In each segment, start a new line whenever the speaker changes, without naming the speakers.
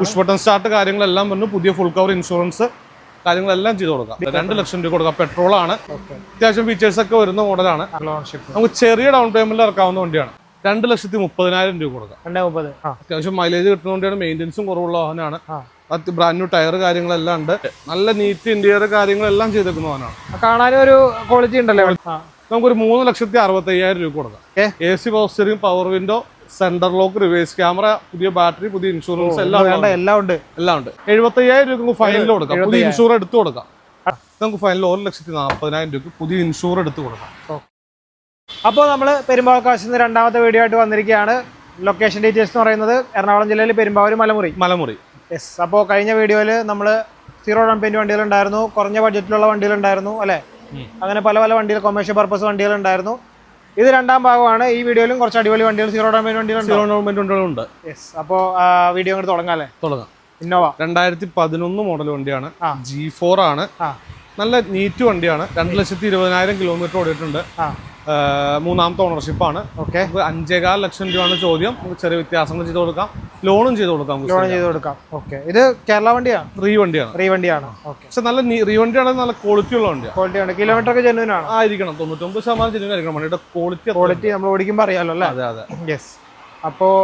Push button start കാര്യങ്ങളെല്ലാം വന്നു. പുതിയ ഫുൾ കവർ ഇൻഷുറൻസ് കാര്യങ്ങളെല്ലാം ചെയ്ത് കൊടുക്കാം. രണ്ട് ലക്ഷം രൂപ കൊടുക്കാം. പെട്രോൾ ആണ്. അത്യാവശ്യം ഫീച്ചേഴ്സ് ഒക്കെ വരുന്ന മോഡലാണ് നമുക്ക് ചെറിയ ഡൗൺ പേയ്മെന്റ് ഇറക്കാവുന്ന വണ്ടിയാണ്. രണ്ട് ലക്ഷത്തി മുപ്പതിനായിരം രൂപ കൊടുക്കാം. അത്യാവശ്യം മൈലേജ് കിട്ടുന്ന വണ്ടിയാണ്. മെയിന്റെനൻസും കുറവുള്ള വാഹനമാണ്. ബ്രാൻഡ് ന്യൂ ടയർ കാര്യങ്ങളെല്ലാം ഉണ്ട്. നല്ല നീറ്റ് ഇന്റീരിയർ കാര്യങ്ങളെല്ലാം ചെയ്തേക്കുന്ന വാഹനമാണ്.
കാണാനും ഒരു ക്വാളിറ്റി ഉണ്ടല്ലേ?
നമുക്കൊരു മൂന്ന് ലക്ഷത്തി അറുപത്തി അയ്യായിരം രൂപ കൊടുക്കാം? A C power steering power window centre lock reverse camera പുതിയ ബാറ്ററി പുതിയ ഇൻഷുറൻസ് എല്ലാം
എല്ലാം ഉണ്ട്.
എല്ലാം ഉണ്ട്. എഴുപത്തി അയ്യായിരം രൂപ ഫൈനൽ കൊടുക്കാം. പുതിയ ഇൻഷുർ എടുത്തു കൊടുക്കാം. നമുക്ക് ഫൈനൽ ഒരു ലക്ഷത്തി നാൽപ്പതിനായിരം രൂപ പുതിയ ഇൻഷുർ എടുത്തു കൊടുക്കാം.
അപ്പോൾ നമ്മൾ പെരുമ്പാവൂർക്കാശിൽ നിന്ന് രണ്ടാമത്തെ വീഡിയോ ആയിട്ട് വന്നിരിക്കുകയാണ്. ലൊക്കേഷൻ ഡീറ്റെയിൽസ് എന്ന് പറയുന്നത് എറണാകുളം ജില്ലയിൽ പെരുമ്പാവൂർ മലമുറി.
മലമുറി.
യെസ് അപ്പോൾ കഴിഞ്ഞ വീഡിയോയിൽ നമ്മൾ സീറോ ഡൗൺ പേയ്മെന്റ് വണ്ടികളുണ്ടായിരുന്നു. കുറഞ്ഞ ബഡ്ജറ്റിലുള്ള വണ്ടികളുണ്ടായിരുന്നു അല്ലേ? അങ്ങനെ പല പല വണ്ടികൾ കൊമേഴ്ഷ്യൽ പർപ്പസ് വണ്ടികളുണ്ടായിരുന്നു. ഇത് രണ്ടാം ഭാഗമാണ്. ഈ വീഡിയോയിലും കുറച്ച് അടിപൊളി വണ്ടികൾ സീറോ ഡൗൺ പേയ്മെന്റ് വണ്ടികളുണ്ട്
സീറോ ഗവൺമെന്റ് ഉണ്ട്.
യെസ് അപ്പോൾ വീഡിയോ അങ്ങോട്ട് തുടങ്ങാം അല്ലേ?
തുടങ്ങാം.
ഇന്നോവ
രണ്ടായിരത്തി പതിനൊന്ന് മോഡൽ വണ്ടിയാണ്. ജി ഫോർ ആണ്. നല്ല നീറ്റ് വണ്ടിയാണ്. രണ്ട് ലക്ഷത്തി ഇരുപതിനായിരം കിലോമീറ്റർ ഓടിയിട്ടുണ്ട്. മൂന്നാമത്തെ ഓണർഷിപ്പ് ആണ്.
ഓക്കെ
അഞ്ചേകാൽ ലക്ഷം രൂപയാണ് ചോദ്യം. ചെറിയ വ്യത്യാസങ്ങൾ ചെയ്ത് കൊടുക്കാം. ലോണും ചെയ്ത് കൊടുക്കാം
ലോൺ ചെയ്ത് കൊടുക്കാം. ഓക്കെ ഇത് കേരള വണ്ടിയാണ്
റീ വണ്ടിയാണ്
റീ വണ്ടിയാണ്
പക്ഷെ നല്ല റീ വണ്ടിയാണ് നല്ല ക്വാളിറ്റി ഉള്ള വണ്ടിയാണ്
ക്വാളിറ്റി ഉണ്ട് കിലോമീറ്റർ ഒക്കെ ജെന്യൂൻ ആണ്.
ആയിരിക്കണം. തൊണ്ണൂറ്റൊമ്പത് ശതമാനം ജെന്യൂൻ ആയിരിക്കണം. വണ്ടിയുടെ ക്വാളിറ്റി
ക്വാളിറ്റി നമ്മൾ ഓടിക്കുമ്പോൾ അറിയാലോ അല്ലേ?
അതെ അതെ.
യെസ് അപ്പോൾ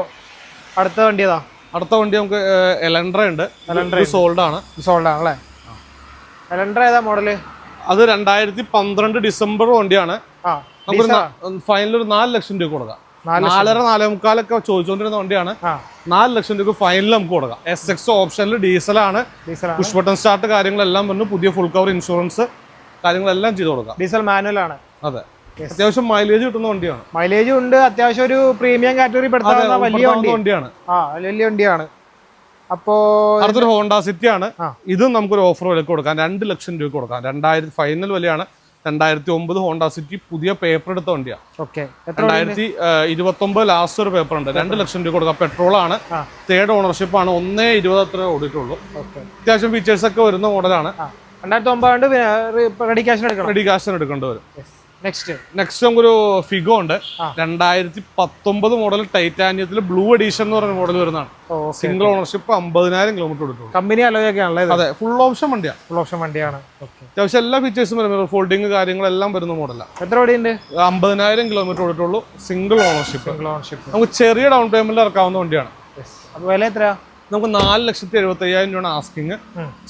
അടുത്ത വണ്ടി ഏതാ?
അടുത്ത വണ്ടി നമുക്ക് എലൻഡ്ര ഉണ്ട്. സോൾഡ് ആണ്.
സോൾഡ് ആണല്ലേ എലൻഡർ ഏതാ മോഡൽ?
അത് രണ്ടായിരത്തി പന്ത്രണ്ട് ഡിസംബർ വണ്ടിയാണ്. ഫൈനൽ ഒരു നാല് ലക്ഷം രൂപ കൊടുക്കാം.
നാല്
നാലര നാലേ മുക്കാലൊക്കെ ചോദിച്ചുകൊണ്ടിരുന്ന വണ്ടിയാണ്. നാല് ലക്ഷം രൂപ ഫൈനൽ നമുക്ക് കൊടുക്കാം. എസ് എക്സ് ഓപ്ഷനിൽ ഡീസലാണ്. പുഷ് ബട്ടൺ സ്റ്റാർട്ട് കാര്യങ്ങളെല്ലാം വന്നു പുതിയ ഫുൾ കവർ ഇൻഷുറൻസ് കാര്യങ്ങളെല്ലാം ചെയ്തു കൊടുക്കാം.
ഡീസൽ മാനുവൽ ആണ്.
അതെ. അത്യാവശ്യം മൈലേജ് കിട്ടുന്ന വണ്ടിയാണ്.
മൈലേജ് ഉണ്ട്. അത്യാവശ്യം ഒരു പ്രീമിയം കാറ്റഗറി പെടുത്താവുന്ന വലിയ
വണ്ടിയാണ്.
വലിയ വണ്ടിയാണ്. അപ്പോ
അടുത്തൊരു ഹോണ്ട സിറ്റി ആണ്. ഇതും നമുക്കൊരു ഓഫർ വിലക്ക് കൊടുക്കാം. രണ്ട് ലക്ഷം രൂപ കൊടുക്കാം. രണ്ടായിരത്തി ഫൈനൽ വിലയാണ്. രണ്ടായിരത്തി ഒമ്പത് ഹോണ്ട സിറ്റി പുതിയ പേപ്പർ എടുത്ത വണ്ടിയാണ്
ഓക്കെ.
രണ്ടായിരത്തി ഇരുപത്തി ഒമ്പത് ലാസ്റ്റ് ഒരു പേപ്പർ ഉണ്ട്. രണ്ട് ലക്ഷം രൂപ കൊടുക്കാം. പെട്രോൾ ആണ്. തേർഡ് ഓണർഷിപ്പ് ആണ്. ഒന്നേ ഇരുപത് അത്ര ഓടിയിട്ടുള്ളൂ.
ഓക്കെ.
അത്യാവശ്യം ഫീച്ചേഴ്സ് ഒക്കെ വരുന്ന മോഡലാണ്
രണ്ടായിരത്തി ഒമ്പത് റെഡി ക്യാഷിന് എടുക്കണം.
റെഡി കാശിന് എടുക്കേണ്ടി വരും.
നെക്സ്റ്റ്
നെക്സ്റ്റ് നമുക്കൊരു ഫിഗോ ഉണ്ട്. രണ്ടായിരത്തി പത്തൊമ്പത് മോഡൽ ടൈറ്റാനിയത്തിൽ ബ്ലൂ എഡീഷൻ എന്ന് പറയുന്ന മോഡൽ വരുന്നതാണ്. സിംഗിൾ ഓണർഷിപ്പ് അമ്പതിനായിരം കിലോമീറ്റർ എടുത്തുള്ളൂ
കമ്പനി അലോയൊക്കെയാണല്ലേ
അതെ ഫുൾ ഓപ്ഷൻ വണ്ടിയാണ്
ഫുൾ ഓപ്ഷൻ വണ്ടിയാണ്.
അത്യാവശ്യം എല്ലാ ഫീച്ചേഴ്സും വരുന്നത് ഫോൾഡിങ് കാര്യങ്ങളെല്ലാം വരുന്ന മോഡലാണ്
എത്ര വണ്ടിയുണ്ട്
അമ്പതിനായിരം കിലോമീറ്റർ എടുത്തുള്ളൂ സിംഗിൾ ഓണർഷിപ്പ്
സിംഗിൾ ഓണർഷിപ്പ്
നമുക്ക് ചെറിയ ഡൗൺ പേയ്മെന്റ് ഇറക്കാവുന്ന വണ്ടിയാണ്.
അപ്പോൾ വില എത്രയാ?
നമുക്ക് നാല് ലക്ഷത്തി എഴുപത്തി അയ്യായിരം രൂപയാണ് ആസ്കിങ്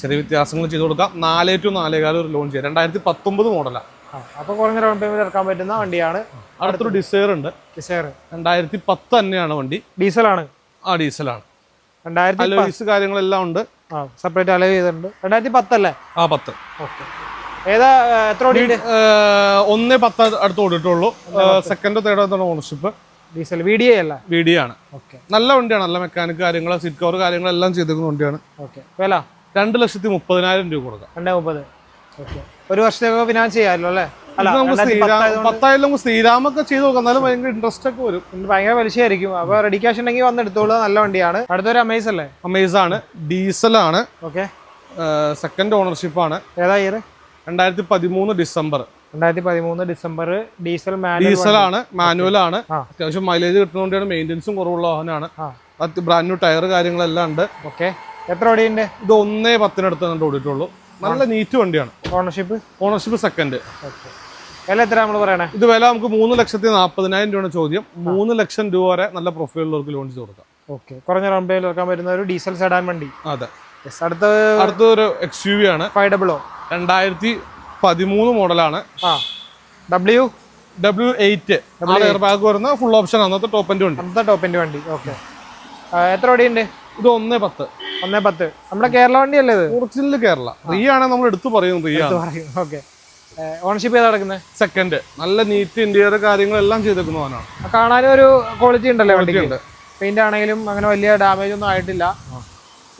ചെറിയ വ്യത്യാസങ്ങൾ ചെയ്ത് കൊടുക്കാം. നാല് ടു നാലേകാലം ഒരു ലോൺ ചെയ്യാം. രണ്ടായിരത്തി പത്തൊമ്പത് മോഡലാണ്
ആ അപ്പോൾ കുറഞ്ഞ ഡൗൺ പേയ്മെന്റ് ഇറക്കാൻ പറ്റുന്ന വണ്ടിയാണ്.
അടുത്തൊരു ഡിസൈർ ഉണ്ട്.
ഡിസൈർ
രണ്ടായിരത്തി പത്ത് തന്നെയാണ് വണ്ടി.
ഡീസൽ ആണ്.
ആ ഡീസലാണ്
രണ്ടായിരത്തി
കാര്യങ്ങളെല്ലാം ഉണ്ട്.
ആ സെപ്പറേറ്റ് അലവ് ചെയ്തിട്ടുണ്ട്. രണ്ടായിരത്തി പത്തല്ലേ
ആ പത്ത്.
ഓക്കെ. ഏതാ എത്ര
ഒന്ന് പത്ത് അടുത്ത് ഓടിട്ടുള്ളൂ second third ownership
diesel V D അല്ല? അല്ലേ
വി ഡി ആണ്. നല്ല വണ്ടിയാണ്. നല്ല മെക്കാനിക് കാര്യങ്ങൾ സീറ്റ് കവർ കാര്യങ്ങളെല്ലാം ചെയ്തിരിക്കുന്ന വണ്ടിയാണ്.
ഓക്കെ. വില?
രണ്ട് ലക്ഷത്തി മുപ്പതിനായിരം രൂപ കൊടുക്കാം.
രണ്ടേ മുപ്പത്. ഓക്കെ. ഒരു വർഷത്തേക്ക് ഫിനാൻസ് ചെയ്യാമല്ലോ അല്ലേ?
നമുക്ക് പത്തായാലും നമുക്ക് ശ്രീരാമൊക്കെ ചെയ്ത് നോക്കാം. എന്നാലും ഭയങ്കര ഇൻട്രസ്റ്റ് ഒക്കെ വരും.
ഭയങ്കര പലിശയായിരിക്കും അപ്പൊ റെഡി ക്യാഷ് ഉണ്ടെങ്കിൽ വന്ന് എടുത്തോളൂ. നല്ല വണ്ടിയാണ്. അടുത്തൊരു അമേസ് അല്ലേ?
അമേസ് ആണ്. ഡീസൽ ആണ്.
ഓക്കെ
സെക്കൻഡ് ഓണർഷിപ്പ് ആണ്.
ഏതാ ഇയർ
രണ്ടായിരത്തി പതിമൂന്ന് ഡിസംബർ
രണ്ടായിരത്തി പതിമൂന്ന് ഡിസംബർ ഡീസൽ ഡീസൽ
ആണ്. മാനുവൽ ആണ്. അത്യാവശ്യം മൈലേജ് കിട്ടുന്നതുകൊണ്ടാണ് മെയിന്റെനൻസും കുറവുള്ള വാഹനമാണ്. ബ്രാൻഡ് ന്യൂ ടയർ കാര്യങ്ങളെല്ലാം ഉണ്ട്.
ഓക്കെ എത്ര ഓടിയുണ്ട്
ഇത് ഒന്നേ പത്തിനടുത്ത് കണ്ട് ഓടിയിട്ടുള്ളൂ. നല്ല നീറ്റ് വണ്ടിയാണ്.
ഓണർഷിപ്പ്
ഓണർഷിപ്പ് സെക്കൻഡ്
വില എത്ര നമ്മൾ പറയണേ?
ഇത് വില നമുക്ക് മൂന്ന് ലക്ഷത്തി നാൽപ്പതിനായിരം രൂപയാണ് ചോദ്യം. മൂന്ന് ലക്ഷം രൂപ വരെ നല്ല പ്രൊഫൈലുള്ളവർക്ക് ലോൺ ചെയ്ത് കൊടുക്കാം.
ഓക്കെ കുറഞ്ഞ റൺ വെക്കാൻ പറ്റുന്ന ഒരു ഡീസൽ സെഡാൻ വണ്ടി.
അതെ.
അടുത്ത അടുത്ത
ഒരു എക്സ് യു വി ആണ്
ഫൈവ് ഡബിളോ
രണ്ടായിരത്തി പതിമൂന്ന് മോഡലാണ്.
ആ. W
W eight air bag വരുന്ന ഫുൾ ഓപ്ഷൻ അന്നത്തെ ടോപ്പ് എന്റെ ഉണ്ട്
അന്നത്തെ ടോപ്പിന്റെ വണ്ടി. ഓക്കെ എത്ര ഓടിയുണ്ട്
ഇത് ഒന്ന് പത്ത്.
ഒന്നേ പത്ത്. നമ്മുടെ കേരള വണ്ടി അല്ലേ ഇത്?
ഒറിജിനൽ കേരള. റീ ആണ് നമ്മൾ എടുത്തു പറയും റീ
പറയും. ഓക്കെ ഓണർഷിപ്പ് ചെയ്ത് നടക്കുന്നത്
സെക്കൻഡ് നല്ല നീറ്റ് ഇന്റീരിയർ കാര്യങ്ങളെല്ലാം ചെയ്തേക്കുന്നവനാണ്
കാണാനും ഒരു ക്വാളിറ്റി ഉണ്ടല്ലോ വണ്ടിക്ക്? പെയിന്റ് ആണെങ്കിലും അങ്ങനെ വലിയ ഡാമേജ് ഒന്നും ആയിട്ടില്ല.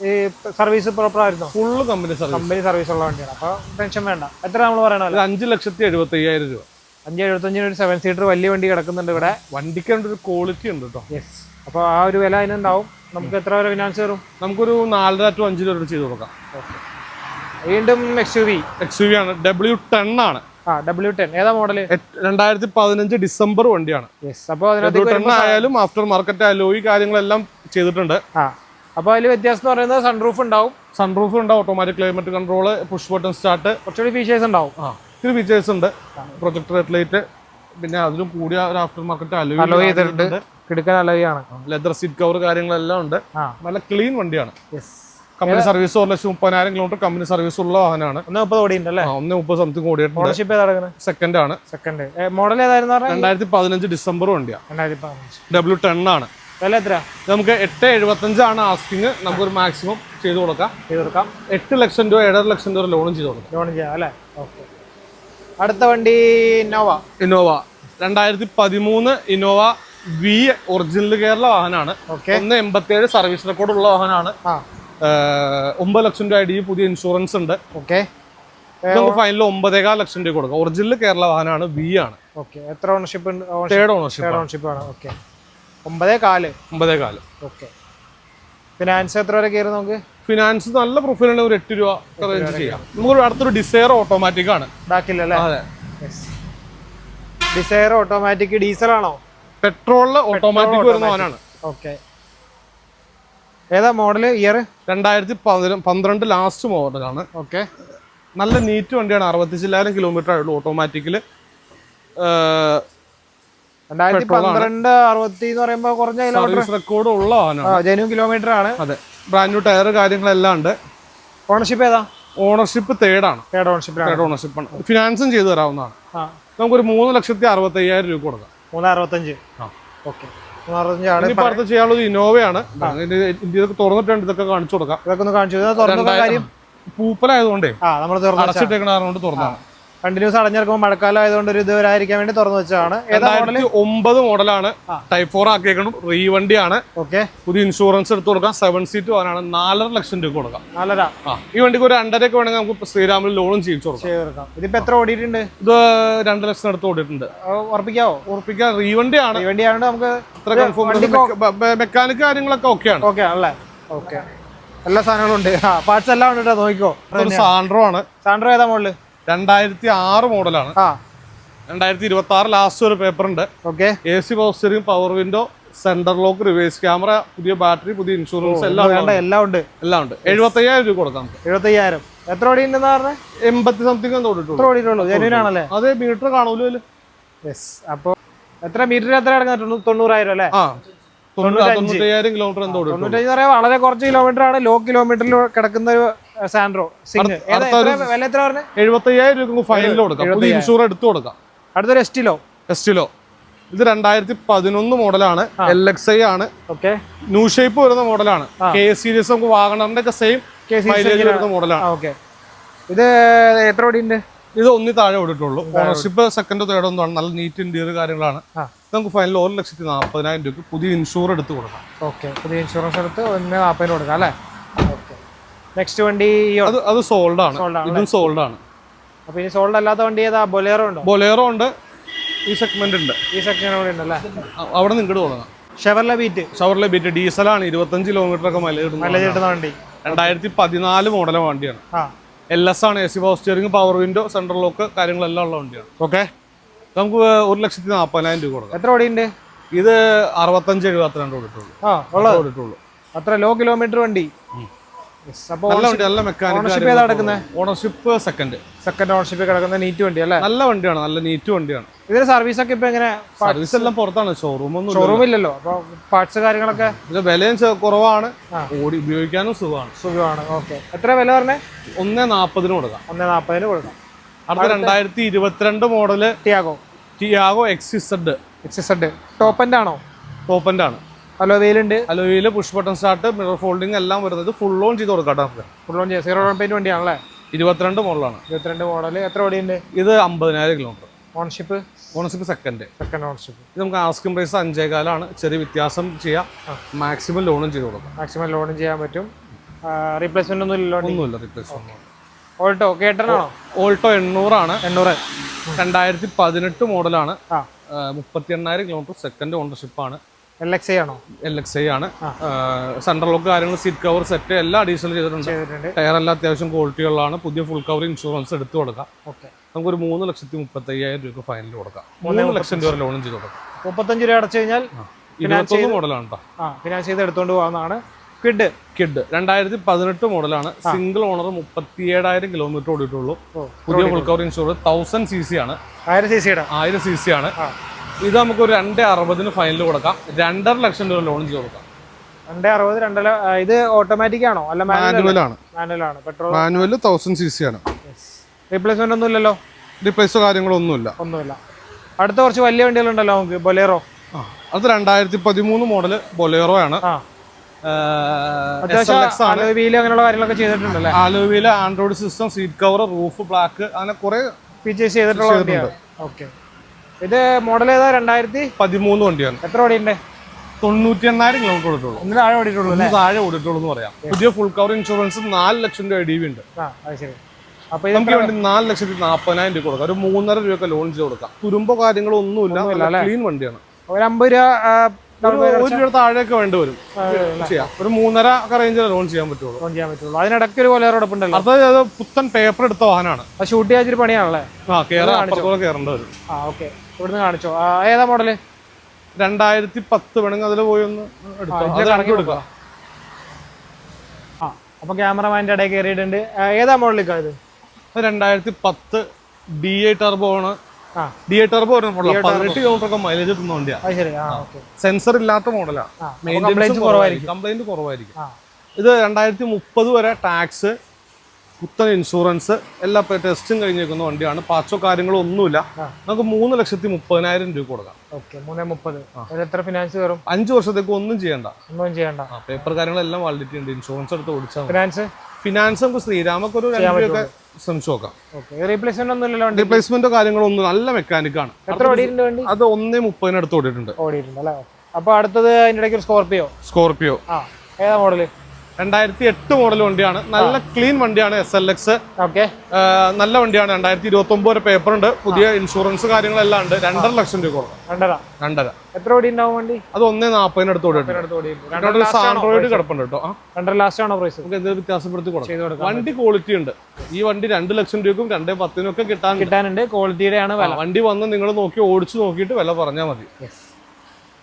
ഈ സർവീസ് പ്രോപ്പർ ആയിരുന്നു?
Full company service
company service ഉള്ള വണ്ടിയാണ്. അപ്പോൾ ടെൻഷൻ വേണ്ട. എത്ര നമ്മൾ
പറയണത് അഞ്ച് ലക്ഷത്തി എഴുപത്തി അയ്യായിരം രൂപ.
അഞ്ച് എഴുപത്തഞ്ചിന് ഒരു സെവൻ സീറ്റർ വലിയ വണ്ടി കിടക്കുന്നുണ്ട് ഇവിടെ.
വണ്ടിക്ക് ഒരു ക്വാളിറ്റി ഉണ്ട് കേട്ടോ
യെസ് അപ്പോൾ ആ ഒരു വില അതിനുണ്ടാവും നമുക്ക് എത്ര വരെ ഫിനാൻസ് കയറും
നമുക്കൊരു നാലര ടു അഞ്ച് രൂപ ചെയ്ത് കൊടുക്കാം.
വീണ്ടും X U V
X U V ആണ്. ഡബ്ല്യു ടെൻ ആണ്.
ആ ഡബ്ല്യു ടെൻ ഏതാ
മോഡൽ രണ്ടായിരത്തി പതിനഞ്ച് ഡിസംബർ വണ്ടിയാണ്.
അപ്പോൾ
ഡബ്ല്യു
അതിനകത്ത്
ടെൻ ആയാലും ആഫ്റ്റർ മാർക്കറ്റ് അലോയി കാര്യങ്ങളെല്ലാം ചെയ്തിട്ടുണ്ട്.
ആ അപ്പോൾ അതിൽ വ്യത്യാസം എന്ന് പറയുന്നത് സൺറൂഫ് ഉണ്ടാവും.
സൺറൂഫ് ഉണ്ട് automatic climate control push button start
കുറച്ചുകൂടി ഫീച്ചേഴ്സ് ഉണ്ടാവും.
ആ ഇത്തിരി ഫീച്ചേഴ്സ് ഉണ്ട്. പ്രൊജക്ടർ ഹെഡ്ലൈറ്റ് പിന്നെ അതിലും കൂടിയ ഒരു ആഫ്റ്റർ മാർക്കറ്റ്
അലോയ് ചെയ്തിട്ടുണ്ട്. കിടക്കാൻ അലോയാണ്
ലെതർ സീറ്റ് കവർ കാര്യങ്ങളെല്ലാം ഉണ്ട്. നല്ല ക്ലീൻ വണ്ടിയാണ്. കമ്പനി സർവീസ് ഒരു ലക്ഷം മുപ്പതിനായിരം കിലോമീറ്റർ കമ്പനി സർവീസ് ഉള്ള വാഹനമാണ്.
ഒന്ന് മുപ്പത്
ഒന്ന് സംതിങ് ഓടിയിട്ടുണ്ട്.
ഓണർഷിപ്പ് ഏതാണ്
സെക്കൻഡ് ആണ്.
സെക്കൻഡ് മോഡൽ ഏതായിരുന്നു
രണ്ടായിരത്തി പതിനഞ്ച് ഡിസംബർ വണ്ടിയാണ് ഡബ്ല്യൂ ടെൻ ആണ്.
വില എത്ര
നമുക്ക് എട്ട് എഴുപത്തഞ്ചാണ് ആസ്കിങ് നമുക്കൊരു മാക്സിമം ചെയ്ത് കൊടുക്കാം.
ചെയ്ത് കൊടുക്കാം.
എട്ട് ലക്ഷം രൂപ ഏഴര ലക്ഷം രൂപ ലോണും ചെയ്ത് കൊടുക്കാം.
ലോൺ ചെയ്യാം അല്ലേ? ഓക്കെ അടുത്ത വണ്ടി ഇന്നോവ.
ഇന്നോവ. രണ്ടായിരത്തി പതിമൂന്ന് ഇന്നോവ വി ഒറിജിനൽ കേരള വാഹനമാണ്. ഒന്ന് എൺപത്തിയേഴ് സർവീസ് റെക്കോർഡ് ഉള്ള വാഹനമാണ്. ഒമ്പത് ലക്ഷം രൂപ അടി പുതിയ ഇൻഷുറൻസ് ഉണ്ട്.
ഓക്കെ.
നമുക്ക് ഫൈനൽ ഒമ്പതേകാൽ ലക്ഷം രൂപ കൊടുക്കാം. ഒറിജിനൽ കേരള വാഹനമാണ് വി ആണ്.
ഓക്കെ. എത്ര ഓണർഷിപ്പ് ഉണ്ട്?
തേർഡ് ഓണർഷിപ്പ്
ഓണർഷിപ്പ് ആണ്. ഓക്കെ ഒമ്പതേ കാൽ
ഒമ്പതേ കാൽ
ഓക്കെ. ഫിനാൻസ് എത്ര വരെ കയറി നമുക്ക്?
ഫിനാൻസ് നല്ല പ്രൊഫൈലാണ് ഒരു എട്ട് രൂപ റേഞ്ച് ചെയ്യാം. നമുക്ക് അടുത്തൊരു ഡിസയർ ഓട്ടോമാറ്റിക് ആണ്.
ഡിസൈർ
അതെ.
ഡിസയർ ഓട്ടോമാറ്റിക് ഡീസൽ ആണോ?
പെട്രോളിൽ ഓട്ടോമാറ്റിക് വരുന്ന വാഹനമാണ്
ഓക്കെ ഏതാ മോഡൽ ഇയർ
രണ്ടായിരത്തി പന്ത്രണ്ട് ലാസ്റ്റ് മോഡലാണ്
ഓക്കെ
നല്ല നീറ്റ് വണ്ടിയാണ്. അറുപത്തിച്ചില്ലായിരം കിലോമീറ്റർ ആയുള്ളൂ ഓട്ടോമാറ്റിക്കിൽ
രണ്ടായിരത്തി പന്ത്രണ്ട് അറുപത്തി എന്ന് പറയുമ്പോൾ കുറഞ്ഞ കിലോമീറ്റർ
റെക്കോർഡ് ഉള്ള വാഹനമാണ്.
ജനുവൻ കിലോമീറ്റർ ആണ്.
അതെ. ബ്രാൻഡ് ന്യൂ ടയർ കാര്യങ്ങളെല്ലാം ഉണ്ട്.
ഓണർഷിപ്പ് ഏതാ?
ഓണർഷിപ്പ് തേർഡാണ്
തേർഡ് ഓണർഷിപ്പ്
തേർഡ് ഓണർഷിപ്പ് ആണ്. ഫിനാൻസും ചെയ്തു തരാവുന്നതാണ്. നമുക്കൊരു മൂന്ന് ലക്ഷത്തി അറുപത്തി അയ്യായിരം രൂപ കൊടുക്കാം.
മൂന്ന് അറുപത്തഞ്ച്.
ആ.
ഓക്കെ
അടുത്ത് ചെയ്യാനുള്ളത് ഇന്നോവയാണ്. ഇതൊക്കെ തുറന്നിട്ടുണ്ട്. ഇതൊക്കെ കാണിച്ചു കൊടുക്കാം.
ഇതൊക്കെ ഒന്ന് കാണിച്ചു
പൂപ്പലായതുകൊണ്ടേ അടച്ചിട്ടേക്കണ കാരണം കൊണ്ട് തുറന്നാണ്
കണ്ടിന്യൂസ് അടഞ്ഞിറക്കുമ്പോൾ മഴക്കാലം ആയതുകൊണ്ട് ഒരു ഇത് വരാതിരിക്കാൻ വേണ്ടി തുറന്നു വെച്ചതാണ്. ഏതാ മോഡൽ
ഒമ്പത് മോഡലാണ് ടൈപ്പ് ഫോർ ആക്കിയേക്കണം റീ വണ്ടിയാണ്.
ഓക്കെ
പുതിയ ഇൻഷുറൻസ് എടുത്ത് കൊടുക്കാം. സെവൻ സീറ്റ് വാനാണ് നാലര ലക്ഷം രൂപ കൊടുക്കാം.
നാലര.
ഈ വണ്ടിക്ക് ഒരു രണ്ടരക്ക് വേണമെങ്കിൽ നമുക്ക് ശ്രീരാമിൽ ലോണും ചെയ്യിച്ചു കൊടുക്കാം.
ഇതിപ്പോ എത്ര ഓടിയിട്ടുണ്ട്?
ഇത് രണ്ട് ലക്ഷം അടുത്ത് ഓടിയിട്ടുണ്ട്.
ഉറപ്പിക്കാവോ?
ഉറപ്പിക്കാൻ റീ വണ്ടിയാണ്.
ഈ വണ്ടി ആയതുകൊണ്ട് നമുക്ക്
കൺഫേം മെക്കാനിക് കാര്യങ്ങളൊക്കെ ഓക്കെയാണ്
ഓക്കെ ആണല്ലേ? ഓക്കെ എല്ലാ സാധനങ്ങളും ഉണ്ട്. പാർട്സ് എല്ലാം ഉണ്ട് കേട്ടോ നോക്കിക്കോ.
സാൻഡ്രോ ആണ്.
സാൻഡ്രോ ഏതാ മോഡൽ
രണ്ടായിരത്തി ആറ് മോഡലാണ്. രണ്ടായിരത്തി ഇരുപത്തി ആറ് ലാസ്റ്റ് ഒരു പേപ്പർ ഉണ്ട്
okay.
A C power steering power window centre lock reverse camera പുതിയ ബാറ്ററി പുതിയ ഇൻഷുറൻസ് എല്ലാം
എല്ലാം ഉണ്ട്.
എല്ലാം ഉണ്ട്. എഴുപത്തയ്യായിരം രൂപ കൊടുക്കാം
എഴുപത്തയ്യായിരം. എത്ര ഓടി ഉണ്ടെന്ന് പറഞ്ഞത്
എൺപത്തി സംതിങ്
ഓടിയിട്ടുള്ളൂ
അതേ മീറ്റർ കാണൂലോ അപ്പൊ
യെസ് അപ്പോൾ എത്ര മീറ്റർ എത്ര കിടക്കുന്നത് തൊണ്ണൂറായിരം അല്ലേ?
ആ. തൊണ്ണൂറ് തൊണ്ണൂറ്റയ്യായിരം കിലോമീറ്റർ എന്തോ
തൊണ്ണൂറ്റഞ്ച് വളരെ കുറച്ച് കിലോമീറ്റർ ആണ്. ലോ കിലോമീറ്ററിൽ കിടക്കുന്ന ഒരു സാൻഡ്രോ എത്ര വില എത്ര പറഞ്ഞത്
എഴുപത്തയ്യായിരം രൂപ ഫൈനൽ കൊടുക്കാം. പുതിയ ഇൻഷുർ എടുത്തു കൊടുക്കാം.
അടുത്തൊരു എസ്റ്റിലോ?
എസ്റ്റിലോ. ഇത് രണ്ടായിരത്തി പതിനൊന്ന് മോഡലാണ്. എൽ എക്സ് ഐ ആണ്.
ഓക്കെ.
ന്യൂ ഷേപ്പ് വരുന്ന മോഡലാണ്. കെ സീരീസ് നമുക്ക് വാഗണറിന്റെ ഒക്കെ സെയിം
കെ സീരീസ്
മൈലേജ് വരുന്ന മോഡലാണ്.
ഓക്കെ. ഇത് എത്ര ഓടിയുണ്ട്?
ഇത് ഒന്നി താഴെ ഓടിയിട്ടുള്ളൂ. ഓണർഷിപ്പ് സെക്കൻഡ് തേർഡ് ഒന്നും നല്ല നീറ്റ് ഇന്റീരിയർ കാര്യങ്ങളാണ്. നമുക്ക് ഫൈനൽ ഒരു ലക്ഷത്തി നാൽപ്പതിനായിരം രൂപ പുതിയ ഇൻഷുർ എടുത്ത് കൊടുക്കാം.
ഓക്കെ. പുതിയ ഇൻഷുറൻസ് എടുത്ത് ഒന്ന് നാൽപ്പതിന് കൊടുക്കാം അല്ലേ? നെക്സ്റ്റ് വണ്ടി
അത് അത് സോൾഡ് ആണ്. ഇതും സോൾഡ് ആണ്.
അപ്പോൾ ഇനി സോൾഡ് അല്ലാത്ത വണ്ടി ഏതാ? ബൊലേറോ ഉണ്ടോ?
ബൊലേറോ ഉണ്ട്. ഈ സെഗ്മെന്റ് ഉണ്ട്.
ഈ സെക്ഷൻ അവിടെ ഉണ്ടല്ലേ
അവിടെ നിങ്ങൾക്ക് തുടങ്ങാം
ഷെവർല ബീറ്റ്
ഷവർലെ ബീറ്റ് ഡീസലാണ് ഇരുപത്തഞ്ച് കിലോമീറ്റർ ഒക്കെ
മല കിട്ടുന്ന വണ്ടി.
രണ്ടായിരത്തി പതിനാല് മോഡലെ വണ്ടിയാണ് എൽ എസ് ആണ്. A C power steering power window central lock കാര്യങ്ങളെല്ലാം ഉള്ള വണ്ടിയാണ്.
ഓക്കെ
നമുക്ക് ഒരു ലക്ഷത്തി നാൽപ്പതിനായിരം രൂപ കൊടുക്കാം.
എത്ര വണ്ടിയുണ്ട്
ഇത് അറുപത്തഞ്ച് എഴുപത്തിരണ്ട് കൊടുത്തുള്ളൂ
ആ ഉള്ളത്.
കൊടുത്തുള്ളൂ
അത്ര ലോ കിലോമീറ്റർ വണ്ടി. Ownership ഏതാ?
ഓണർഷിപ്പ് സെക്കൻഡ്
സെക്കൻഡ് ഓണർഷിപ്പ് കിടക്കുന്ന നീറ്റ് വണ്ടി അല്ലേ?
നല്ല വണ്ടിയാണ് നല്ല നീറ്റ് വണ്ടിയാണ്.
ഇതിന് സർവീസ് ഒക്കെ ഇപ്പൊ എങ്ങനെ?
സർവീസ് എല്ലാം പുറത്താണ് ഷോറൂം ഒന്നും.
ഷോറൂം ഇല്ലല്ലോ. അപ്പൊ പാർട്സ് കാര്യങ്ങളൊക്കെ?
ഇതിന്റെ വിലയും കുറവാണ്. ഓടി ഉപയോഗിക്കാനും സുഖമാണ്.
സുഖമാണ് ഓക്കെ എത്ര വില പറഞ്ഞേ?
ഒന്നേ നാപ്പതിന് കൊടുക്കാം.
ഒന്നേ നാപ്പതിന് കൊടുക്കാം.
അടുത്ത രണ്ടായിരത്തി ഇരുപത്തിരണ്ട് model
Tiago
Tiago X X Z
X S top end ആണോ?
ടോപ്പന്റെ ആണ്.
Alloy
അലോവയിൽ push button start mirror folding എല്ലാം വരുന്നത് ഫുൾ ഓൺ ചെയ്ത് കൊടുക്കാം
ഫുൾ ഓൺ ചെയ്യാം സീറോ ഡൗൺ പേയ്മെന്റ് വണ്ടിയാണല്ലേ
ഇരുപത്തിരണ്ട് മോഡലാണ്
ഇരുപത്തിരണ്ട് മോഡൽ എത്ര ഓടിയുണ്ട്
ഇത് അമ്പതിനായിരം kilometre
ownership
ownership second
second ownership
ഇത് നമുക്ക് ആസ്കിംഗ് പ്രൈസ് അഞ്ചേകാലാണ്. ചെറിയ വ്യത്യാസം ചെയ്യാം. മാക്സിമം ലോണും ചെയ്ത് കൊടുക്കാം.
മാക്സിമം ലോണും ചെയ്യാൻ പറ്റും. റീപ്ലേസ്മെന്റ് ഒന്നും ഇല്ലല്ലോ
ഒന്നുമില്ല റീപ്ലേസ്മെന്റ്
ഓൾട്ടോ കേട്ടനാണോ?
ഓൾട്ടോ എണ്ണൂറാണ്.
എണ്ണൂറ്.
രണ്ടായിരത്തി പതിനെട്ട് മോഡലാണ് മുപ്പത്തി എണ്ണായിരം കിലോമീറ്റർ സെക്കൻഡ് ഓണർഷിപ്പ് ആണ്.
എൽ എക്സ് ഐ ആണോ?
എൽ എക്സ് ഐ ആണ്. സെൻട്രൽ ലോക്ക് കാര്യങ്ങൾ സീറ്റ് കവർ സെറ്റ് എല്ലാം അഡീഷണൽ ചെയ്തിട്ടുണ്ട്. ടയർ എല്ലാം അത്യാവശ്യം ക്വാളിറ്റി ഉള്ളതാണ്. പുതിയ ഫുൾ കവർ ഇൻഷുറൻസ് എടുത്തു കൊടുക്കാം.
ഓക്കെ.
നമുക്കൊരു മൂന്ന് ലക്ഷത്തി മുപ്പത്തി അയ്യായിരം രൂപ ഫൈനൽ കൊടുക്കാം. മൂന്ന് ലക്ഷം രൂപ ലോണും ചെയ്ത് കൊടുക്കാം.
മുപ്പത്തഞ്ച് രൂപ അടച്ചു കഴിഞ്ഞാൽ
ഇരുപത്തൊന്ന് മോഡലാണ് കേട്ടോ
ഫിനാൻസ് ചെയ്ത് എടുത്തുകൊണ്ട് പോകാവുന്നതാണ്. കിഡ്
കിഡ് രണ്ടായിരത്തി പതിനെട്ട് മോഡലാണ്. സിംഗിൾ ഓണർ മുപ്പത്തി ഏഴായിരം കിലോമീറ്റർ ഓടിയിട്ടുള്ളൂ. പുതിയ full cover insurance thousand C C ആണ്.
ആയിരം സി സിയുടെ
ആയിരം സി സി ആണ്. ഇത് നമുക്ക് ഒരു രണ്ട് അറുപതിന് ഫൈനൽ കൊടുക്കാം. രണ്ടര ലക്ഷം രൂപ ലോൺ ചെയ്ത് കൊടുക്കാം.
രണ്ട് അറുപത് രണ്ടര ഇത് ഓട്ടോമാറ്റിക് ആണോ? അല്ല മാനുവൽ
ആണ്.
മാനുവൽ ആണ്. Petrol
manual thousand C C ആണ്.
റീപ്ലേസ്മെന്റ് ഒന്നും ഇല്ലല്ലോ?
ഡിപ്ലേസോ കാര്യങ്ങളൊന്നുമില്ല.
ഒന്നുമില്ല. അടുത്ത കുറച്ച് വലിയ വണ്ടികളുണ്ടല്ലോ നമുക്ക് ബൊലേറോ
അത് രണ്ടായിരത്തി പതിമൂന്ന് മോഡൽ ബൊലേറോ ആണ്.
അങ്ങനെയുള്ള കാര്യങ്ങളൊക്കെ ചെയ്തിട്ടുണ്ടല്ലേ?
Android system seat cover roof black അങ്ങനെ കുറെ
ഫീച്ചേഴ്സ് ചെയ്തിട്ടുള്ള ഓക്കെ ഇത് മോഡൽ ഏതാ? രണ്ടായിരത്തി
പതിമൂന്ന് വണ്ടിയാണ്.
എത്ര ഓടിയുണ്ട്
തൊണ്ണൂറ്റി എണ്ണായിരം കിലോമീറ്റർ ഓടിട്ടുള്ളൂ
ഒന്ന് താഴെ ഓടിയിട്ടുള്ളൂ
ഒന്ന് താഴെ ഓടിട്ടുള്ളൂ എന്ന് പറയാം. പുതിയ ഫുൾ കവർ ഇൻഷുറൻസ് നാല് ലക്ഷം രൂപ ഡി വി ഉണ്ട്.
അപ്പൊ
നമുക്ക് വേണ്ടി നാല് ലക്ഷത്തി നാൽപ്പതിനായിരം രൂപ കൊടുക്കാം. ഒരു മൂന്നര രൂപയൊക്കെ ലോൺ ചെയ്ത് കൊടുക്കാം. തുരുമ്പോ കാര്യങ്ങളോ ഒന്നുമില്ല. ക്ലീൻ വണ്ടിയാണ്.
ഒരു അമ്പത് രൂപ
ഒരു രൂപ താഴെയൊക്കെ വേണ്ടി വരും. ചെയ്യാം. ഒരു മൂന്നര ഒക്കെ റേഞ്ചിൽ ലോൺ ചെയ്യാൻ പറ്റുള്ളൂ.
ലോൺ ചെയ്യാൻ പറ്റുള്ളൂ. അതിനിടയ്ക്ക് ഒരു ബൊലേറോ ഉണ്ടല്ലോ
അത് പുത്തൻ പേപ്പർ എടുത്ത വാഹനമാണ്.
ഷൂട്ട് ചെയ്യാൻ പണിയാണല്ലേ?
ആ അപ്പുറത്തോടെ കയറേണ്ടി വരും.
ആ ഓക്കെ ഇവിടുന്ന് കാണിച്ചോ. ഏതാ മോഡൽ
രണ്ടായിരത്തി പത്ത് വേണമെങ്കിൽ അതിൽ പോയി ഒന്ന് എടുക്കാം
ആ അപ്പൊ ക്യാമറമാന്റെ ഇടയിൽ കയറിയിട്ടുണ്ട്. ഏതാ മോഡലിക്കാ ഇത്?
രണ്ടായിരത്തി പത്ത് ഡി എ ടർബോ ആണ്. ഡി എ ടർബോ വരുന്ന മോഡലാണ് പതിനെട്ട് കിലോമീറ്റർ ഒക്കെ മൈലേജ് എത്തുന്ന വണ്ടിയാണ് സെൻസർ ഇല്ലാത്ത മോഡലാണ് കുറവായിരിക്കും. കംപ്ലൈന്റ് കുറവായിരിക്കും. ഇത് രണ്ടായിരത്തി മുപ്പത് വരെ ടാക്സ് പുത്തൻ ഇൻഷുറൻസ് എല്ലാ ടെസ്റ്റും കഴിഞ്ഞേക്കുന്ന വണ്ടിയാണ്. പാച്ചോ കാര്യങ്ങളോ ഒന്നുമില്ല. നമുക്ക് മൂന്ന് ലക്ഷത്തി മുപ്പതിനായിരം രൂപ കൊടുക്കാം.
ഓക്കെ മൂന്ന് മുപ്പത്. എത്ര ഫിനാൻസ് കയറും?
അഞ്ച് വർഷത്തേക്ക് ഒന്നും ചെയ്യണ്ട.
ഒന്നും ചെയ്യണ്ട.
പേപ്പർ കാര്യങ്ങളെല്ലാം വാലിഡിറ്റി ഉണ്ട്. ഇൻഷുറൻസ് എടുത്ത് ഓടിച്ചാൽ
ഫിനാൻസ്
ഫിനാൻസ് നമുക്ക് ശ്രീരാമൊക്കെ ഒരു രണ്ട് രൂപയൊക്കെ ശ്രമിച്ചു നോക്കാം.
റീപ്ലേസ്മെന്റ് ഒന്നും
റീപ്ലേസ്മെന്റോ കാര്യങ്ങളോ ഒന്നും നല്ല മെക്കാനിക്കാണ്
എത്ര വണ്ടി?
അത് ഒന്നേ മുപ്പതിനടുത്ത് ഓടിയിട്ടുണ്ട്.
ഓടിയിട്ടുണ്ട് അല്ലേ? അപ്പൊ അടുത്തത് അതിന്റെ ഇടയ്ക്ക് ഒരു സ്കോർപിയോ
സ്കോർപിയോ
ആ ഏതാ മോഡൽ
രണ്ടായിരത്തി എട്ട് മോഡൽ വണ്ടിയാണ്. നല്ല ക്ലീൻ വണ്ടിയാണ് എസ് എൽ എക്സ്
ഓക്കെ.
നല്ല വണ്ടിയാണ്. രണ്ടായിരത്തി ഇരുപത്തി ഒമ്പത് വരെ പേപ്പർ ഉണ്ട്. പുതിയ ഇൻഷുറൻസ് കാര്യങ്ങളെല്ലാം ഉണ്ട്. രണ്ടര ലക്ഷം രൂപ
രണ്ടര.
രണ്ടര.
എത്ര ഓടി ഉണ്ടാവും വണ്ടി?
അത് ഒന്നേ നാപ്പതിന് അടുത്ത് ഓടി ആൻഡ്രോയിഡ് കിടപ്പുണ്ട് കേട്ടോ.
രണ്ടര ലാസ്റ്റ് ആണോ പ്രൈസ്
നമുക്ക് എന്തെങ്കിലും വ്യത്യാസപ്പെടുത്തി കൊടുക്കാം. വണ്ടി ക്വാളിറ്റി ഉണ്ട്. ഈ വണ്ടി രണ്ട് ലക്ഷം രൂപക്കും രണ്ടേ പത്തിനും ഒക്കെ കിട്ടാൻ
കിട്ടാനുണ്ട്. ക്വാളിറ്റിയുടെ ആണ്
വണ്ടി വന്ന് നിങ്ങൾ നോക്കി ഓടിച്ചു നോക്കിയിട്ട് വില പറഞ്ഞാൽ മതി.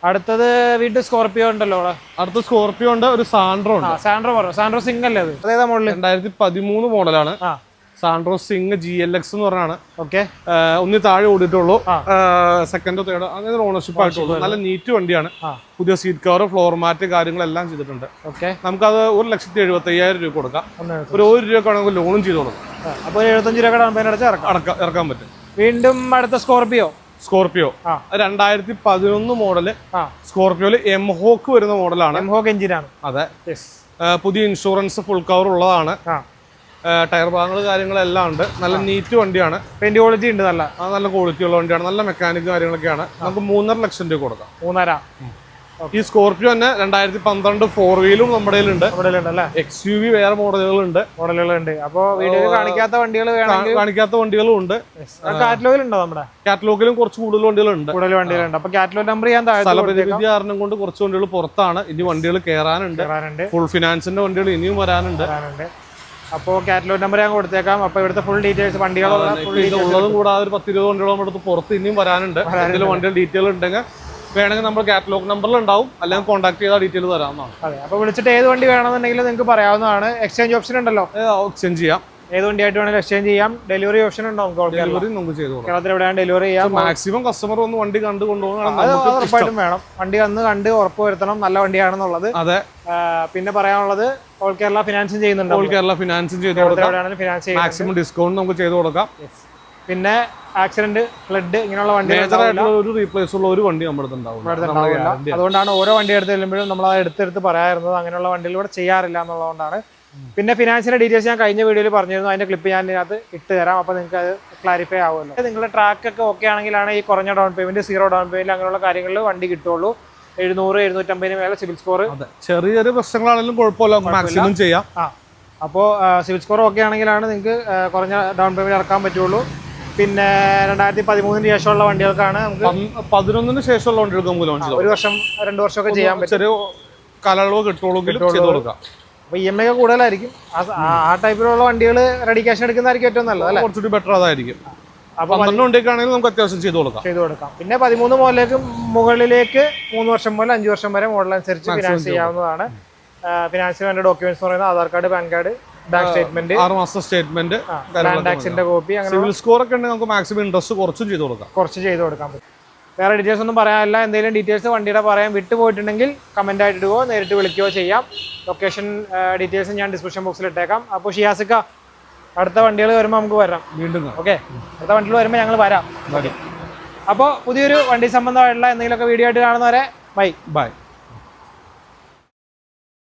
അടുത്തത് വീട്ടിൽ സ്കോർപിയോ ഉണ്ടല്ലോ
അടുത്ത സ്കോർപിയോ ഉണ്ട് ഒരു സാൻഡ്രോ ഉണ്ട്.
സാൻഡ്രോ പറഞ്ഞു സാൻഡ്രോ സിംഗ് അല്ലേ അത്? അതേതാ മോഡൽ
രണ്ടായിരത്തി പതിമൂന്ന് മോഡലാണ്. Santro Xing G L X എന്ന് പറഞ്ഞാണ്.
ഓക്കെ.
ഒന്നി താഴെ ഓടിയിട്ടുള്ളൂ. സെക്കൻഡോ തേർഡോ അങ്ങനെ ഓണർഷിപ്പ് ആയിട്ടുള്ളൂ. നല്ല നീറ്റ് വണ്ടിയാണ്. പുതിയ സീറ്റ് കവർ ഫ്ലോർ മാറ്റ് കാര്യങ്ങളെല്ലാം ചെയ്തിട്ടുണ്ട്.
ഓക്കെ.
നമുക്കത് ഒരു ലക്ഷത്തി എഴുപത്തി അയ്യായിരം രൂപ കൊടുക്കാം. ഒരു ഒരു രൂപ നമുക്ക് ലോണും ചെയ്ത് കൊടുക്കാം
അപ്പോൾ എഴുപത്തഞ്ച് രൂപ കടമ്പേനെ അടച്ച് ഇറക്കാം.
അടക്കാം ഇറക്കാൻ പറ്റും.
വീണ്ടും അടുത്ത സ്കോർപിയോ.
സ്കോർപിയോ. രണ്ടായിരത്തി പതിനൊന്ന്
മോഡൽ
സ്കോർപിയോയിൽ എം ഹോക്ക് വരുന്ന മോഡലാണ്.
എംഹോക്ക് എഞ്ചിനാണ്.
അതെ. പുതിയ ഇൻഷുറൻസ് ഫുൾ കവർ ഉള്ളതാണ്. ടയർ ഭാഗങ്ങൾ കാര്യങ്ങളെല്ലാം ഉണ്ട്. നല്ല നീറ്റ് വണ്ടിയാണ്.
പെയിന്റ് ക്വാളിറ്റി ഉണ്ട് നല്ല.
നല്ല ക്വാളിറ്റി ഉള്ള വണ്ടിയാണ്. നല്ല മെക്കാനിക് കാര്യങ്ങളൊക്കെയാണ്. നമുക്ക് മൂന്നര ലക്ഷം രൂപ കൊടുക്കാം.
മൂന്നര.
ഈ സ്കോർപിയോ തന്നെ രണ്ടായിരത്തി പന്ത്രണ്ട് ഫോർ വീലും നമ്മുടെ
ഉണ്ട്
എക്സ് യു വി വേറെ മോഡലുകളുണ്ട്.
മോഡലുകളുണ്ട്. അപ്പോൾ വീഡിയോയിൽ കാണിക്കാത്ത വണ്ടികൾ
കാണിക്കാത്ത വണ്ടികളും ഉണ്ട്.
കാറ്റലോഗിലുണ്ടോ നമ്മുടെ?
കാറ്റലോഗിലും കുറച്ച് കൂടുതൽ വണ്ടികളുണ്ട്.
കൂടുതൽ വണ്ടികളുണ്ട്. അപ്പോൾ കാറ്റലോഗ് നമ്പർ ഞാൻ താഴെ
കാരണം കൊണ്ട് കുറച്ച് വണ്ടികൾ പുറത്താണ്. ഇനി വണ്ടികൾ കയറാനുണ്ട് ഫുൾ ഫിനാൻസിന്റെ വണ്ടികൾ ഇനിയും വരാനുണ്ട്.
അപ്പോൾ കാറ്റലോഗ് നമ്പർ ഞാൻ കൊടുത്തേക്കാം. അപ്പോൾ ഇവിടുത്തെ ഫുൾ ഡീറ്റെയിൽസ് വണ്ടികളുള്ള
ഉള്ളതും കൂടാതെ ഒരു പത്തിരുപത് വണ്ടികളും നമ്മുടെ അടുത്ത് പുറത്ത് ഇനിയും വരാനുണ്ട്. വണ്ടികൾ ഡീറ്റെയിൽ ഉണ്ടെങ്കിൽ വേണമെങ്കിൽ നമ്മൾ കാറ്റലോഗ് നമ്പറിൽ ഉണ്ടാവും. അല്ലെങ്കിൽ കോൺടാക്ട് ചെയ്താൽ ഡീറ്റെയിൽ തരാവുന്നതാണ്.
അതെ അപ്പോൾ വിളിച്ചിട്ട് ഏത് വണ്ടി വേണമെന്നുണ്ടെങ്കിൽ നിങ്ങൾക്ക് പറയാവുന്നതാണ്. എക്സ്ചേഞ്ച് ഓപ്ഷൻ ഉണ്ടല്ലോ.
എക്സ്ചേഞ്ച് ചെയ്യാം.
ഏത് വണ്ടിയായിട്ട് വേണമെങ്കിലും എക്സ്ചേഞ്ച് ചെയ്യാം. ഡെലിവറി ഓപ്ഷൻ ഉണ്ടാവും?
ഡെലിവറി നമുക്ക് ചെയ്തു
കേരളത്തിൽ എവിടെയാണ് ഡെലിവറി ചെയ്യാം.
മാക്സിമം കസ്റ്റമർ ഒന്ന് വണ്ടി കണ്ട് കൊണ്ടുപോകണം.
ഉറപ്പായിട്ടും വേണം. വണ്ടി വന്ന് കണ്ട് ഉറപ്പ് വരുത്തണം നല്ല വണ്ടിയാണെന്നുള്ളത്.
അതെ.
പിന്നെ പറയാനുള്ളത് ഓൾ കേരള ഫിനാൻസും ചെയ്യുന്നുണ്ട്?
ഓൾ കേരള ഫിനാൻസും ചെയ്തു കൊടുക്കാം. മാക്സിമം ഡിസ്കൗണ്ട് നമുക്ക് ചെയ്തു കൊടുക്കാം.
പിന്നെ ആക്സിഡന്റ് ഫ്ലഡ് ഇങ്ങനെയുള്ള
വണ്ടി ഒരു റീപ്ലേസ് ഉള്ള ഒരു വണ്ടി നമ്മുടെ.
അതുകൊണ്ടാണ് ഓരോ വണ്ടി എടുത്ത് ചെല്ലുമ്പോഴും നമ്മൾ അത് എടുത്തെടുത്ത് പറയാറുന്നത് അങ്ങനെയുള്ള വണ്ടിയിലൂടെ ചെയ്യാറില്ല എന്നുള്ളതുകൊണ്ടാണ്. പിന്നെ ഫിനാൻസിന്റെ ഡീറ്റെയിൽസ് ഞാൻ കഴിഞ്ഞ വീഡിയോയിൽ പറഞ്ഞിരുന്നു. അതിന്റെ ക്ലിപ്പ് ഞാൻ ഇതിനകത്ത് ഇട്ട് തരാം. അപ്പോൾ നിങ്ങൾക്ക് അത് ക്ലാരിഫൈ ആവുമല്ലോ. നിങ്ങളുടെ ട്രാക്ക് ഒക്കെ ഓക്കെ ആണെങ്കിലാണ് ഈ കുറഞ്ഞ down payment zero down payment അങ്ങനെയുള്ള കാര്യങ്ങളിൽ വണ്ടി കിട്ടുള്ളൂ എഴുന്നൂറ് എഴുന്നൂറ്റമ്പതിന് മേലെ സിവിൽ സ്കോർ
ചെറിയ ചെറിയ പ്രശ്നങ്ങളാണെങ്കിലും കുഴപ്പമില്ല. മാക്സിമം ചെയ്യാം.
ആ. അപ്പോൾ സിവിൽ സ്കോർ ഓക്കെ ആണെങ്കിലാണ് നിങ്ങൾക്ക് കുറഞ്ഞ ഡൗൺ പേയ്മെന്റ് ഇറക്കാൻ പറ്റുള്ളൂ പിന്നെ രണ്ടായിരത്തി പതിമൂന്നിന് ശേഷമുള്ള വണ്ടികൾക്കാണ് നമുക്ക്
പതിനൊന്നിന് ശേഷമുള്ള വണ്ടികൾക്ക് നമുക്ക് ലോഞ്ച്
ഒരു വർഷം രണ്ട് വർഷമൊക്കെ ചെയ്യാൻ പറ്റും
ചെറിയ കാലയളവ്
അപ്പോൾ ഇ എം ഐ ഒക്കെ കൂടുതലായിരിക്കും. ആ- ടൈപ്പിലുള്ള വണ്ടികൾ റെഡി ക്യാഷ് എടുക്കുന്നതായിരിക്കും ഏറ്റവും നല്ലത് അല്ലേ?
കുറച്ചുകൂടി ബെറ്റർ അതായിരിക്കും. നമുക്ക് അത്യാവശ്യം ചെയ്തു കൊടുക്കാം.
ചെയ്തു കൊടുക്കാം. പിന്നെ പതിമൂന്ന് മുതലേക്ക് മുകളിലേക്ക് മൂന്ന് വർഷം മുതൽ അഞ്ച് വർഷം വരെ മോഡൽ അനുസരിച്ച് ഫിനാൻസ് ചെയ്യാവുന്നതാണ്. ഫിനാൻസ് വേണ്ട ഡോക്യുമെന്റ്സ് എന്ന് പറയുന്നത് Aadhaar card PAN card bank statement
ആറ് മാസത്തെ സ്റ്റേറ്റ്മെന്റ്
ടാക്സിന്റെ കോപ്പി
സിവിൽ സ്കോർ ഒക്കെ ഉണ്ടെങ്കിൽ നമുക്ക് മാക്സിമം ഇൻട്രസ്റ്റ് കുറച്ചും ചെയ്ത് കൊടുക്കാം.
കുറച്ച് ചെയ്ത് കൊടുക്കാൻ പറ്റും. വേറെ ഡീറ്റെയിൽസ് ഒന്നും പറയാനില്ല. എന്തെങ്കിലും ഡീറ്റെയിൽസ് വണ്ടിയുടെ പറയാൻ വിട്ടു പോയിട്ടുണ്ടെങ്കിൽ കമന്റ് ആയിട്ട് ഇടുകയോ നേരിട്ട് വിളിക്കുകയോ ചെയ്യാം. ലൊക്കേഷൻ ഡീറ്റെയിൽസ് ഞാൻ ഡിസ്ക്രിപ്ഷൻ ബോക്സിൽ ഇട്ടേക്കാം. അപ്പോൾ ഷിയാസിക്ക അടുത്ത വണ്ടികൾ വരുമ്പോൾ നമുക്ക് വരാം.
വീണ്ടും.
ഓക്കെ അടുത്ത വണ്ടികൾ വരുമ്പോൾ ഞങ്ങൾ വരാം. അപ്പോൾ പുതിയൊരു വണ്ടി സംബന്ധമായിട്ടുള്ള എന്തെങ്കിലുമൊക്കെ വീഡിയോ ആയിട്ട് കാണുന്നവരെ ബൈ
ബൈ